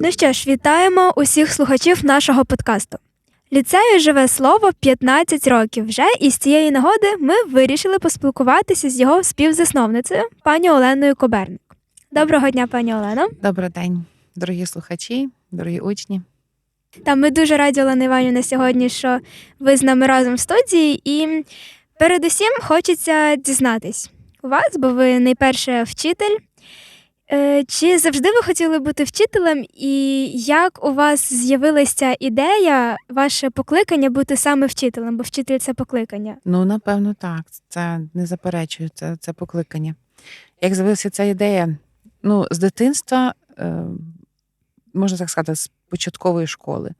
Ну що ж, вітаємо усіх слухачів нашого подкасту. Ліцею живе слово 15 років вже, і з цієї нагоди ми вирішили поспілкуватися з його співзасновницею, пані Оленою Коберник. Доброго дня, пані Олено. Добрий день, дорогі слухачі, дорогі учні. Та ми дуже раді, Олена Іванівна, сьогодні, що ви з нами разом в студії. І передусім хочеться дізнатись у вас, бо ви найперше вчитель. Е, Чи завжди ви хотіли бути вчителем, і як у вас з'явилася ідея, ваше покликання бути саме вчителем, бо вчитель це покликання? Ну, напевно, так. Це не заперечую, це, це покликання. Як з'явилася ця ідея? Ну, з дитинства, е, можна так сказати, з початкової школи.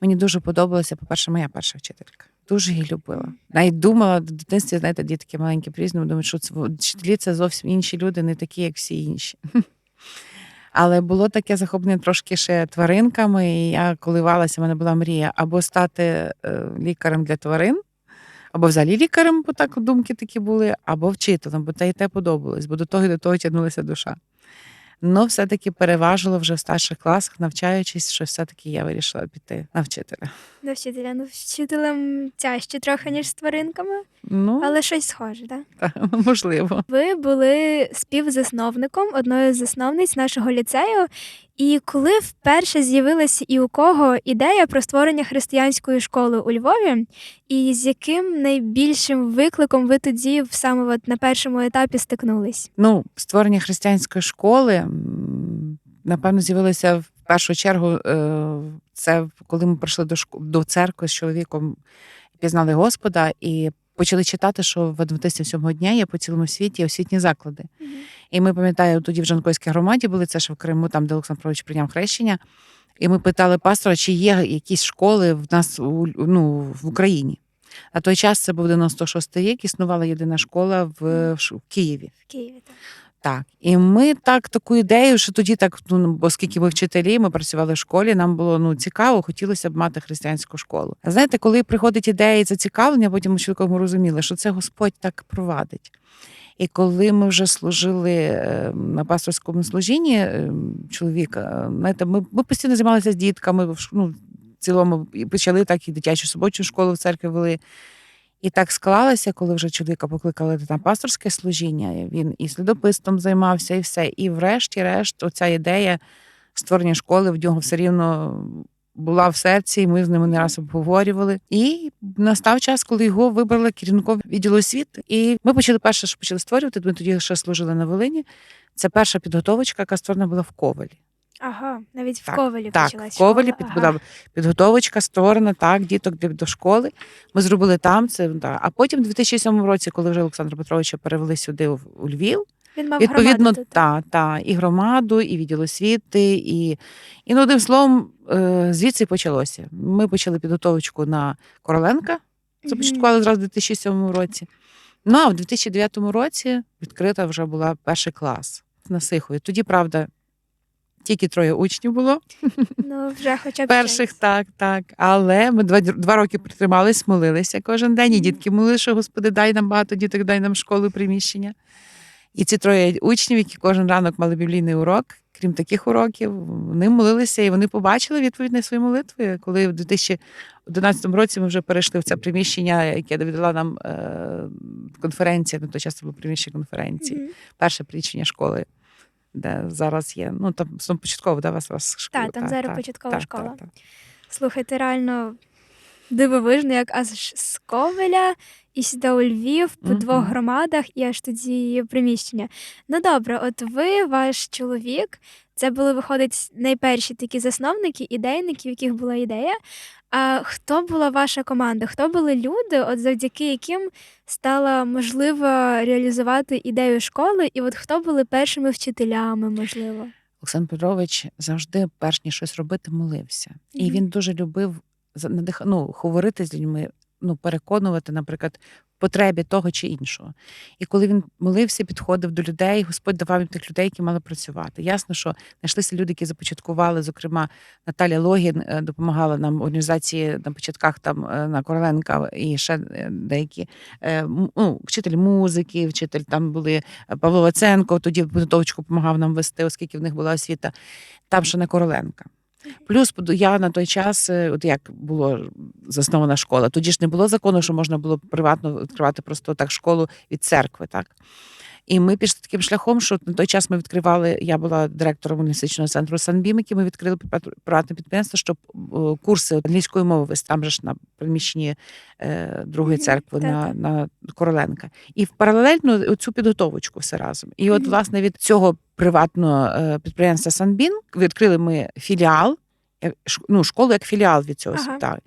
Мені дуже подобалася, по-перше, моя перша вчителька. Дуже її любила. Навіть думала в дитинстві, знаєте, дітки маленькі по-різному, думають, що це вчителі це зовсім інші люди, не такі, як всі інші. Але було таке захоплення трошки ще тваринками, і я коливалася, в мене була мрія або стати е, лікарем для тварин, або взагалі лікарем, бо так думки такі були, або вчителем, бо те і те подобалось, бо до того і до того тягнулася душа. Ну, все-таки переважило вже в старших класах, навчаючись, що все-таки я вирішила піти на вчителя. До вчителя. Ну, вчителем тяжче трохи, ніж з тваринками, Ну, але щось схоже, так? та, можливо. Ви були співзасновником одної з засновниць нашого ліцею. І коли вперше з'явилася і у кого ідея про створення християнської школи у Львові, і з яким найбільшим викликом ви тоді в саме от на першому етапі стикнулись? Ну, створення християнської школи, напевно, з'явилося в першу чергу. Це коли ми прийшли до шко- до церкви з чоловіком, пізнали Господа і почали читати, що в адвентистів сьомого дня є по цілому світі освітні заклади. І ми пам'ятаю, тоді в Жанкойській громаді були це ще в Криму, там де Олександр Павлович прийняв хрещення. І ми питали пастора, чи є якісь школи в нас у, ну, в Україні. На той час це був 96-й рік, існувала єдина школа в в Києві. В Києві. Так. Так, і ми так таку ідею, що тоді так, ну оскільки ми вчителі, ми працювали в школі, нам було ну цікаво, хотілося б мати християнську школу. А знаєте, коли приходить ідея і зацікавлення, потім ми чоловіком розуміли, що це Господь так провадить. І коли ми вже служили е, на пасторському служінні, е, чоловік, е, знаєте, ми, ми постійно займалися з дітками, ну, в цілому і почали так і дитячу суботню школу в церкві вели. І так склалося, коли вже чоловіка покликали на пасторське служіння. Він і слідопитством займався, і все. І врешті-решт, оця ідея створення школи в нього все рівно була в серці, і ми з ними не раз обговорювали. І настав час, коли його вибрали керівником відділу освіти. І ми почали перше, що почали створювати. Ми тоді ще служили на Волині. Це перша підготовочка, яка створена була в Ковалі. Ага, навіть в Так, Ковалі Так, почалась в Ковалі школа. під, була підготовочка створена, так, діток для- до школи. Ми зробили там це. Да. А потім, у 2007 році, коли вже Олександра Петровича перевели сюди в- у Львів, Він мав відповідно, громаду тут. та, та, і громаду, і відділ освіти, і, і ну, одним словом, е, звідси і почалося. Ми почали підготовочку на Короленка, започаткували зразу в 2007 році. Ну а в 2009 році відкрита вже була перший клас на Сихові. Тоді, правда, тільки троє учнів було. Ну, вже хоча б Перших щось. так, так. Але ми два, два роки притримались, молилися кожен день. І дітки молили, що Господи, дай нам багато діток, дай нам школу, приміщення. І ці троє учнів, які кожен ранок мали біблійний урок, крім таких уроків, вони молилися і вони побачили відповідь на свої молитви. Коли в 2011 році ми вже перейшли в це приміщення, яке віддала нам е, конференція, на той час це було приміщення конференції, перше приміщення школи. Де зараз є. Ну там початково, да, вас, вас школа. Так, там зараз початкова школа. Слухайте, реально дивовижно, як аж з Ковеля і сюди у Львів по Мгм. двох громадах і аж тоді приміщення. Ну добре, от ви, ваш чоловік, це були, виходить, найперші такі засновники, ідейники, в яких була ідея. А хто була ваша команда? Хто були люди, от завдяки яким стало можливо реалізувати ідею школи? І от хто були першими вчителями, можливо? Олександр Петрович завжди, перш ніж щось робити, молився. І він дуже любив надих... ну, говорити з людьми, ну, переконувати, наприклад, потребі того чи іншого. І коли він молився, підходив до людей, Господь давав їм тих людей, які мали працювати. Ясно, що знайшлися люди, які започаткували, зокрема, Наталя Логін е, допомагала нам в організації на початках там е, на Короленка і ще е, деякі ну, вчитель музики, вчитель там були Павло Ваценко, тоді підготовочку допомагав нам вести, оскільки в них була освіта. Там ще не Короленка. Плюс я на той час, е, от як було заснована школа, тоді ж не було закону, що можна було приватно відкривати просто так школу від церкви, так. І ми пішли таким шляхом, що на той час ми відкривали. Я була директором університетського центру Санбім, який ми відкрили приватне підприємство, щоб курси англійської мови вести там же ж на приміщенні е, другої церкви на, на Короленка. І в паралельно цю підготовочку все разом. І от, власне, від цього приватного е, підприємства Санбін відкрили ми філіал. Ш- Ну, школу як філіал від цього Ага. так.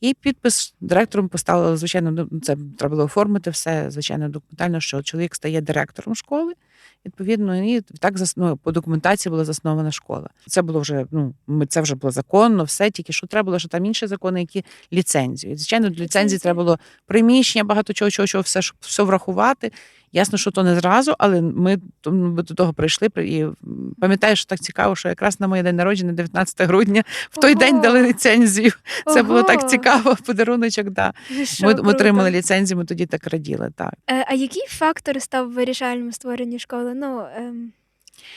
І підпис директором поставили, звичайно, це треба було оформити все, звичайно, документально, що чоловік стає директором школи. Відповідно, і так ну, по документації була заснована школа. Це було вже ну це вже було законно, все тільки що треба було, що там інші закони, які ліцензію. І, звичайно, до ліцензії треба було приміщення, багато чого, чого, чого, все, все врахувати. Ясно, що то не зразу, але ми до того прийшли. при- І пам'ятаю, що так цікаво, що якраз на моє день народження, 19 грудня, в той день дали ліцензію. Це було так цікаво. Подаруночок, да. Що, Ми, ми круто. отримали ліцензію, ми тоді так раділи. Так. Е, А який фактор став вирішальним у створенні школи? Ну, ем,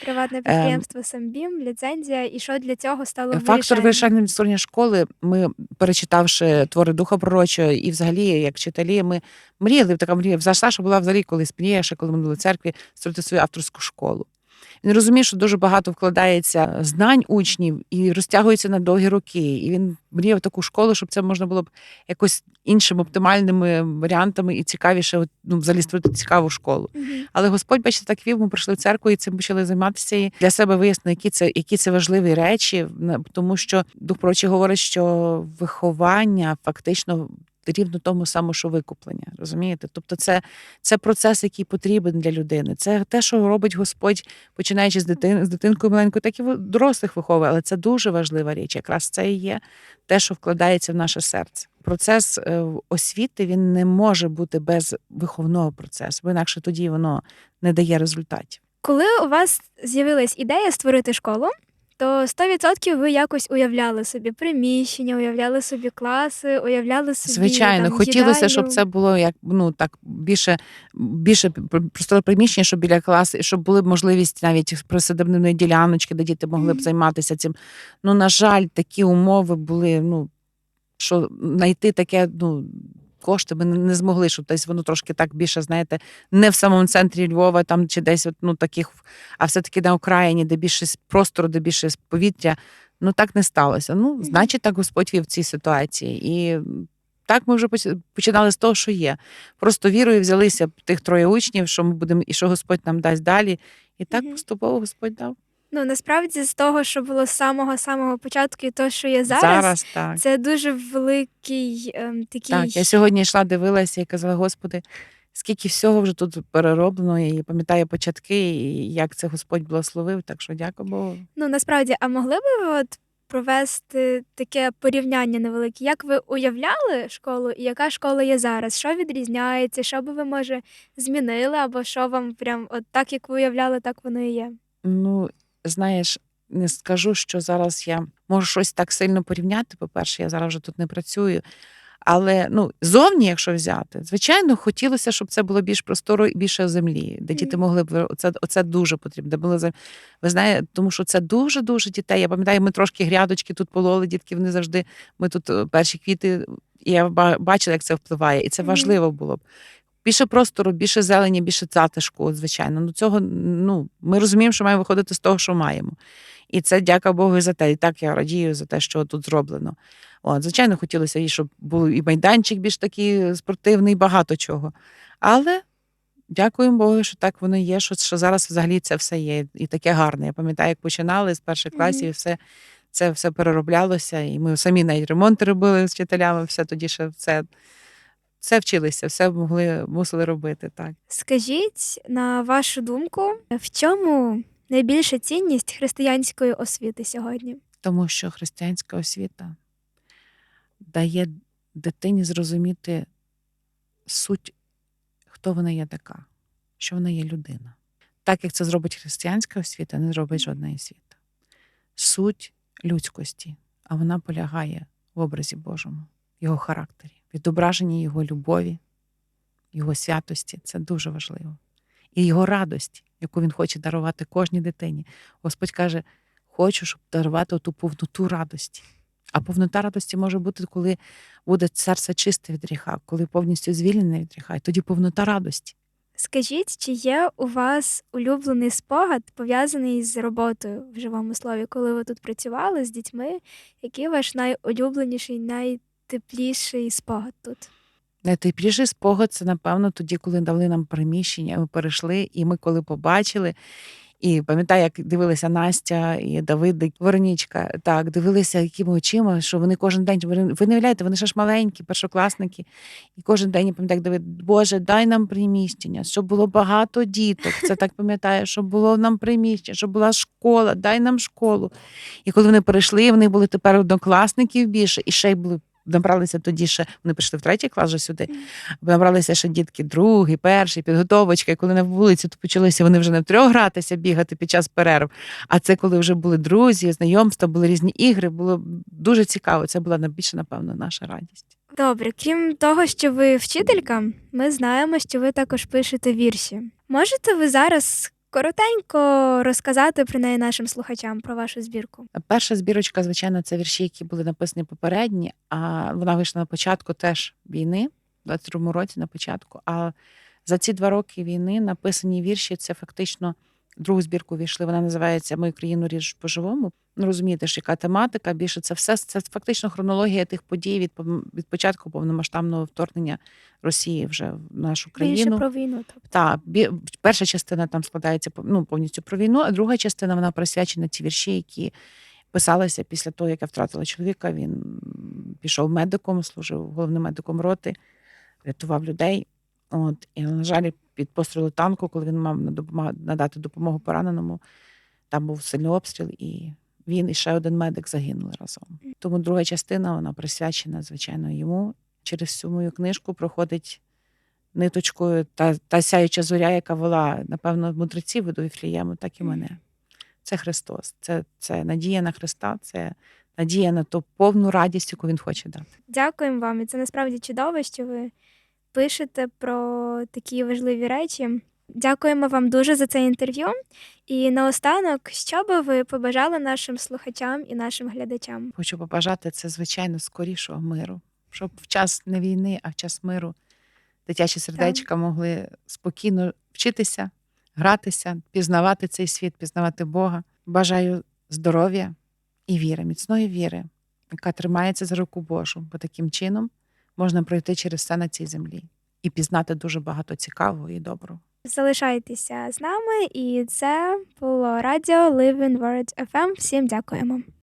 приватне підприємство Самбім, ліцензія, і що для цього стало Ем. Фактор вирішальним? створення школи. Ми, перечитавши твори духа пророчого, і взагалі, як читалі, ми мріяли, така мрія. Взагалі, Саша була взагалі колись мрія, ще коли ми були в церкві, створити свою авторську школу. Він розуміє, що дуже багато вкладається знань учнів і розтягується на довгі роки. І він мріяв таку школу, щоб це можна було б якось іншими оптимальними варіантами і цікавіше, ну, взагалі створити цікаву школу. Мгм. Але Господь, бачите, так вів, ми прийшли в церкву і цим почали займатися. І для себе вияснили, які це, які це важливі речі, тому що Дух Пророчий говорить, що виховання фактично рівно тому самому, що викуплення. Розумієте? Тобто, це, це процес, який потрібен для людини. Це те, що робить Господь, починаючи з дитин, з дитинкою маленькою, так і дорослих виховує. Але це дуже важлива річ. Якраз це і є те, що вкладається в наше серце. Процес е, освіти він не може бути без виховного процесу, бо інакше тоді воно не дає результатів. Коли у вас з'явилась ідея створити школу, то 100% ви якось уявляли собі приміщення, уявляли собі класи, уявляли собі Звичайно, там, хотілося, щоб це було як ну так більше, більше просто приміщення, щоб біля класу, щоб були можливість навіть присадибної діляночки, де діти могли б займатися цим. Ну, на жаль, такі умови були. Ну що знайти таке, ну. Кошти ми не- змогли, щоб десь воно трошки так більше, знаєте, не в самому центрі Львова, там чи десь от, ну, таких, а все-таки на Україні, де більше простору, де більше повітря. Ну так не сталося. Ну, значить, так Господь вів в цій ситуації. І так ми вже починали з того, що є. Просто вірою взялися тих троє учнів, що ми будемо, і що Господь нам дасть далі. І так поступово Господь дав. Ну насправді з того, що було з самого самого початку, і то, що є зараз, так. це дуже великий ем, такий. Так, я сьогодні йшла, дивилася і казала, Господи, скільки всього вже тут перероблено, і пам'ятаю початки, і як це Господь благословив. Так що дякую Богу. Ну насправді, а могли би ви от провести таке порівняння невелике? Як ви уявляли школу і яка школа є зараз? Що відрізняється? Що би ви може змінили, або що вам прям от так, як ви уявляли, так воно і є? Ну, знаєш, не скажу, що зараз я можу щось так сильно порівняти. По-перше, я зараз вже тут не працюю. Але ну, зовні, якщо взяти, звичайно, хотілося, щоб це було більш просторо і більше землі, де діти могли б оце, оце дуже потрібно. Де були ви знаєте, тому що це дуже дуже дітей. Я пам'ятаю, ми трошки грядочки тут пололи, дітки вони завжди. Ми тут перші квіти. І я бачила, як це впливає, і це важливо було б. Більше простору, більше зелені, більше затишку, звичайно. Ну цього ну ми розуміємо, що маємо виходити з того, що маємо. І це дяка Богу і за те. І так я радію за те, що тут зроблено. От, звичайно, хотілося і щоб був і майданчик більш такий спортивний, багато чого. Але дякуємо Богу, що так воно є, що, що зараз взагалі це все є. І таке гарне. Я пам'ятаю, як починали з перших класів, і все це все перероблялося. І ми самі навіть ремонти робили з вчителями, все тоді ще все. Все вчилися, все могли мусили робити так. Скажіть, на вашу думку, в чому найбільша цінність християнської освіти сьогодні? Тому що християнська освіта дає дитині зрозуміти суть, хто вона є така, що вона є людина. Так як це зробить християнська освіта, не зробить жодна освіта. Суть людськості, а вона полягає в образі Божому, його характері, відображенні його любові, його святості це дуже важливо. І його радості, яку він хоче дарувати кожній дитині. Господь каже: хочу, щоб дарувати ту повноту радості. А повнота радості може бути, коли буде серце чисте від гріха, коли повністю звільнене від гріха, і тоді повнота радості. Скажіть, чи є у вас улюблений спогад, пов'язаний з роботою в живому слові, коли ви тут працювали з дітьми? Який ваш найулюбленіший, найтепліший спогад тут? Найтепліший спогад це, напевно, тоді, коли дали нам приміщення, ми перейшли, і ми коли побачили. І пам'ятаю, як дивилися Настя і Давид, і Веронічка, так, дивилися якими очима, що вони кожен день, ви не вони ще ж маленькі, першокласники. І кожен день я пам'ятаю, як Давид, Боже, дай нам приміщення, щоб було багато діток. Це так пам'ятаю, щоб було нам приміщення, щоб була школа, дай нам школу. І коли вони перейшли, вони були тепер однокласників більше, і ще й були. Набралися тоді ще, вони прийшли в третій клас вже сюди. Набралися ще дітки, другий, перший, підготовочка. І коли на вулиці то почалися вони вже не втрьох гратися, бігати під час перерв. А це коли вже були друзі, знайомства, були різні ігри. Було дуже цікаво. Це була найбільше, напевно, наша радість. Добре, крім того, що ви вчителька, ми знаємо, що ви також пишете вірші. Можете ви зараз коротенько розказати про неї нашим слухачам про вашу збірку? Перша збірочка, звичайно, це вірші, які були написані попередні, а вона вийшла на початку теж війни, в 22-му році на початку. А за ці два роки війни написані вірші це фактично другу збірку війшли. Вона називається Мою країну ріж по-живому. Ну розумієте, ж яка тематика, більше це все це фактично хронологія тих подій від, від початку повномасштабного вторгнення Росії вже в нашу країну. Більше про війну. Тобто. Так, бі- перша частина там складається ну, повністю про війну, а друга частина вона присвячена ті вірші, які писалися після того, як я втратила чоловіка. Він пішов медиком, служив головним медиком роти, рятував людей. От, і, на жаль, під пострілу танку, коли він мав надати допомогу пораненому, там був сильний обстріл, і він і ще один медик загинули разом. Тому друга частина вона присвячена, звичайно, йому. Через всю мою книжку проходить ниточкою та, та сяюча зоря, яка вела, напевно, мудреців до Віфлієму, так і мене. Це Христос. Це, це надія на Христа, це надія на ту повну радість, яку Він хоче дати. Дякуємо вам. І це насправді чудово, що ви пишете про такі важливі речі. Дякуємо вам дуже за це інтерв'ю. І наостанок, що би ви побажали нашим слухачам і нашим глядачам? Хочу побажати це, звичайно, скорішого миру, щоб в час не війни, а в час миру дитячі сердечка могли спокійно вчитися, гратися, пізнавати цей світ, пізнавати Бога. Бажаю здоров'я і віри, міцної віри, яка тримається за руку Божу, бо таким чином можна пройти через все на цій землі і пізнати дуже багато цікавого і доброго. Залишайтеся з нами, і це було радіо Living World FM. Всім дякуємо.